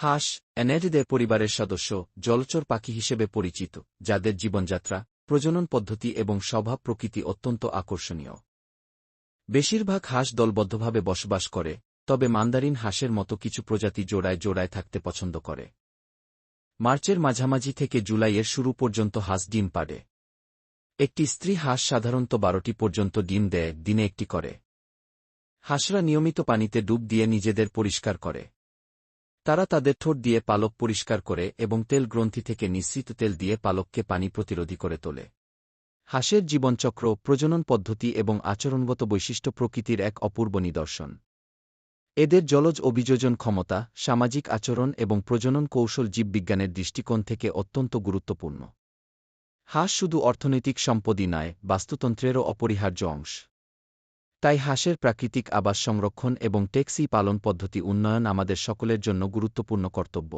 হাঁস অ্যানেরিদের পরিবারের সদস্য, জলচর পাখি হিসেবে পরিচিত, যাদের জীবনযাত্রা, প্রজনন পদ্ধতি এবং স্বভাব প্রকৃতি অত্যন্ত আকর্ষণীয়। বেশিরভাগ হাঁস দলবদ্ধভাবে বসবাস করে, তবে মান্দারিন হাঁসের মতো কিছু প্রজাতি জোড়ায় জোড়ায় থাকতে পছন্দ করে। মার্চের মাঝামাঝি থেকে জুলাইয়ের শুরু পর্যন্ত হাঁস ডিম পাড়ে। একটি স্ত্রী হাঁস সাধারণত বারোটি পর্যন্ত ডিম দেয়, দিনে একটি করে। হাঁসরা নিয়মিত পানিতে ডুব দিয়ে নিজেদের পরিষ্কার করে। তারা তাদের ঠোঁট দিয়ে পালক পরিষ্কার করে এবং তেল গ্রন্থি থেকে নিঃসৃত তেল দিয়ে পালককে পানি প্রতিরোধী করে তোলে। হাঁসের জীবনচক্র, প্রজনন পদ্ধতি এবং আচরণগত বৈশিষ্ট্য প্রকৃতির এক অপূর্ব নিদর্শন। এদের জলজ অভিযোজন ক্ষমতা, সামাজিক আচরণ এবং প্রজনন কৌশল জীববিজ্ঞানের দৃষ্টিকোণ থেকে অত্যন্ত গুরুত্বপূর্ণ। হাঁস শুধু অর্থনৈতিক সম্পদই নয়, বাস্তুতন্ত্রেরও অপরিহার্য অংশ। তাই হাঁসের প্রাকৃতিক আবাস সংরক্ষণ এবং টেক্সি পালন পদ্ধতি উন্নয়ন আমাদের সকলের জন্য গুরুত্বপূর্ণ কর্তব্য।